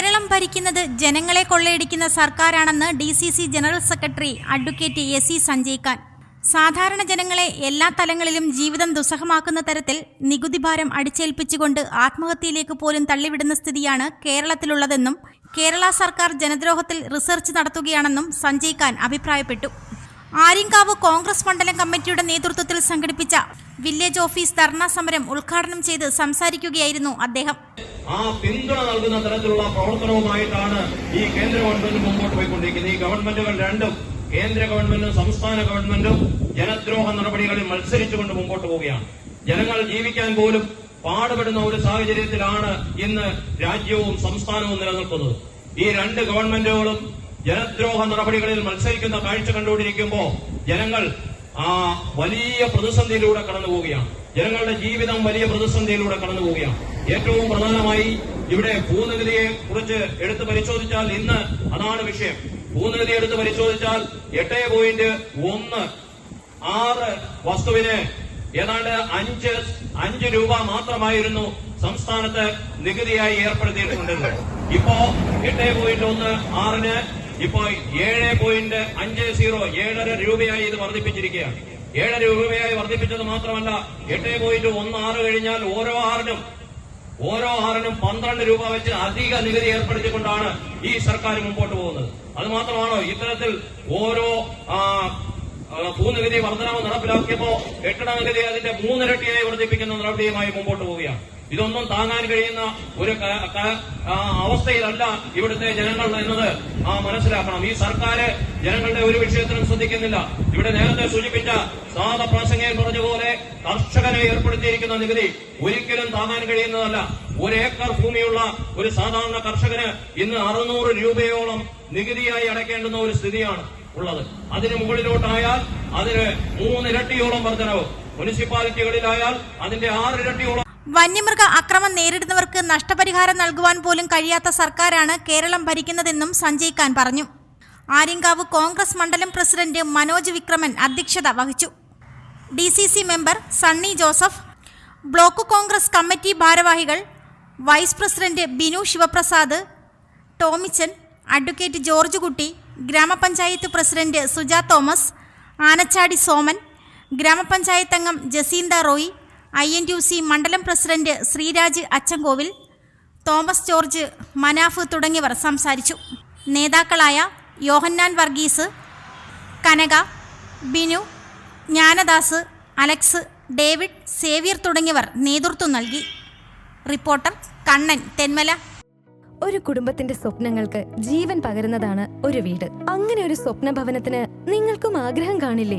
കേരളം ഭരിക്കുന്നത് ജനങ്ങളെ കൊള്ളയടിക്കുന്ന സർക്കാരാണെന്ന് D C C general secretary advocate S C Sanjay Khan സാധാരണ ജനങ്ങളെ എല്ലാ തലങ്ങളിലും ജീവിതം ദുസ്സഹമാക്കുന്ന തരത്തിൽ നികുതി ഭാരം അടിച്ചേൽപ്പിച്ചുകൊണ്ട് ആത്മഹത്യയിലേക്ക് പോലും തള്ളിവിടുന്ന സ്ഥിതിയാണ് കേരളത്തിലുള്ളതെന്നും കേരള സർക്കാർ ജനദ്രോഹത്തിൽ റിസർച്ച് നടത്തുകയാണെന്നും സഞ്ജയ് ഖാൻ അഭിപ്രായപ്പെട്ടു. ആര്യങ്കാവ് കോൺഗ്രസ് മണ്ഡലം കമ്മിറ്റിയുടെ നേതൃത്വത്തിൽ സംഘടിപ്പിച്ച വില്ലേജ് ഓഫീസ് ധർണാ സമരം ഉദ്ഘാടനം ചെയ്ത് സംസാരിക്കുകയായിരുന്നു അദ്ദേഹം. ആ പിന്തുണ നൽകുന്ന തരത്തിലുള്ള പ്രവർത്തനവുമായിട്ടാണ് ഈ കേന്ദ്ര ഗവൺമെന്റ് മുമ്പോട്ട് പോയിക്കൊണ്ടിരിക്കുന്നത്. ഈ ഗവൺമെന്റുകൾ രണ്ടും കേന്ദ്ര ഗവൺമെന്റും സംസ്ഥാന ഗവൺമെന്റും ജനദ്രോഹ നടപടികളിൽ മത്സരിച്ചുകൊണ്ട് മുമ്പോട്ട് പോവുകയാണ്. ജനങ്ങൾ ജീവിക്കാൻ പോലും പാടുപെടുന്ന ഒരു സാഹചര്യത്തിലാണ് ഇന്ന് രാജ്യവും സംസ്ഥാനവും നിലനിൽക്കുന്നത്. ഈ രണ്ട് ഗവൺമെന്റുകളും ജനദ്രോഹ നടപടികളിൽ മത്സരിക്കുന്ന കാഴ്ച കണ്ടുകൊണ്ടിരിക്കുമ്പോൾ ജനങ്ങൾ ആ വലിയ പ്രതിസന്ധിയിലൂടെ കടന്നു പോവുകയാണ് ജനങ്ങളുടെ ജീവിതം വലിയ പ്രതിസന്ധിയിലൂടെ കടന്നു പോവുകയാണ് ഏറ്റവും പ്രധാനമായി ഇവിടെ ഭൂനികുതിയെ കുറിച്ച് എടുത്ത് പരിശോധിച്ചാൽ ഇന്ന് അതാണ് വിഷയം. ഭൂനികുതി എടുത്തു പരിശോധിച്ചാൽ എട്ട് പോയിന്റ് ഒന്ന് ആറ് വസ്തുവിന് ഏതാണ്ട് അഞ്ച് അഞ്ച് രൂപ മാത്രമായിരുന്നു സംസ്ഥാനത്ത് നികുതിയായി ഏർപ്പെടുത്തിയിട്ടുണ്ടെന്ന്. ഇപ്പോ എട്ട് പോയിന്റ് ഒന്ന് ആറിന് ഇപ്പോ ഏഴ് പോയിന്റ് അഞ്ച് സീറോ ഏഴര രൂപയായി ഇത് വർദ്ധിപ്പിച്ചിരിക്കുകയാണ്. ഏഴര രൂപയായി വർദ്ധിപ്പിച്ചത് മാത്രമല്ല എട്ട് പോയിന്റ് ഒന്ന് ആറ് കഴിഞ്ഞാൽ ഓരോ ആറിനും ഓരോ ആറിനും പന്ത്രണ്ട് രൂപ വെച്ച് അധിക നികുതി ഏർപ്പെടുത്തിക്കൊണ്ടാണ് ഈ സർക്കാർ മുമ്പോട്ട് പോകുന്നത്. അത് മാത്രമാണോ ഇത്തരത്തിൽ ഓരോ ഭൂനികുതി വർധനവ് നടപ്പിലാക്കിയപ്പോ കെട്ടിട നികുതി അതിന്റെ മൂന്നിരട്ടിയായി വർദ്ധിപ്പിക്കുന്ന നടപടിയുമായി മുമ്പോട്ട് പോവുകയാണ്. ഇതൊന്നും താങ്ങാൻ കഴിയുന്ന ഒരു അവസ്ഥയിലല്ല ഇവിടുത്തെ ജനങ്ങൾ എന്നത്. ആ മനസ്സിലാക്കണം. ഈ സർക്കാർ ജനങ്ങളുടെ ഒരു വിഷയത്തിനും ശ്രദ്ധിക്കുന്നില്ല. ഇവിടെ നേരത്തെ സൂചിപ്പിച്ച സാധ പ്രാസംഗികൻ പറഞ്ഞതുപോലെ കർഷകനെ ഏർപ്പെടുത്തിയിരിക്കുന്ന നികുതി ഒരിക്കലും താങ്ങാൻ കഴിയുന്നതല്ല. ഒരു ഏക്കർ ഭൂമിയുള്ള ഒരു സാധാരണ കർഷകന് ഇന്ന് അറുന്നൂറ് രൂപയോളം നികുതിയായി അടയ്ക്കേണ്ടുന്ന ഒരു സ്ഥിതിയാണ് ഉള്ളത്. അതിന് മുകളിലോട്ടായാൽ അതിന് മൂന്നിരട്ടിയോളം വർധനവ്. മുനിസിപ്പാലിറ്റികളിലായാൽ അതിന്റെ ആറിരട്ടിയോളം വന്യമൃഗ അക്രമം നേരിടുന്നവർക്ക് നഷ്ടപരിഹാരം നൽകുവാൻ പോലും കഴിയാത്ത സർക്കാരാണ് കേരളം ഭരിക്കുന്നതെന്നും സഞ്ജയ് ഖാൻ പറഞ്ഞു. ആര്യങ്കാവ് കോൺഗ്രസ് മണ്ഡലം പ്രസിഡന്റ് മനോജ് വിക്രമൻ അധ്യക്ഷത വഹിച്ചു. D C C member Sunny Joseph block Congress committee ഭാരവാഹികൾ vice president Binu Sivaprasad Tomichan advocate George Kutty ഗ്രാമപഞ്ചായത്ത് പ്രസിഡന്റ് സുജ തോമസ് ആനച്ചാടി സോമൻ ഗ്രാമപഞ്ചായത്ത് അംഗം Jacintha Roy I N U C മണ്ഡലം പ്രസിഡന്റ് ശ്രീരാജ് അച്ചൻകോവിൽ തോമസ് ജോർജ് മനാഫ് തുടങ്ങിയവർ സംസാരിച്ചു. നേതാക്കളായ യോഹന്നാൻ വർഗീസ് കനക ബിനു ജ്ഞാനദാസ് അലക്സ് ഡേവിഡ് സേവ്യർ തുടങ്ങിയവർ നേതൃത്വം നൽകി. റിപ്പോർട്ടർ കണ്ണൻ തെന്മല. ഒരു കുടുംബത്തിന്റെ സ്വപ്നങ്ങൾക്ക് ജീവൻ പകരുന്നതാണ് ഒരു വീട്. അങ്ങനെ ഒരു സ്വപ്ന ഭവനത്തിന് നിങ്ങൾക്കും ആഗ്രഹം കാണില്ലേ?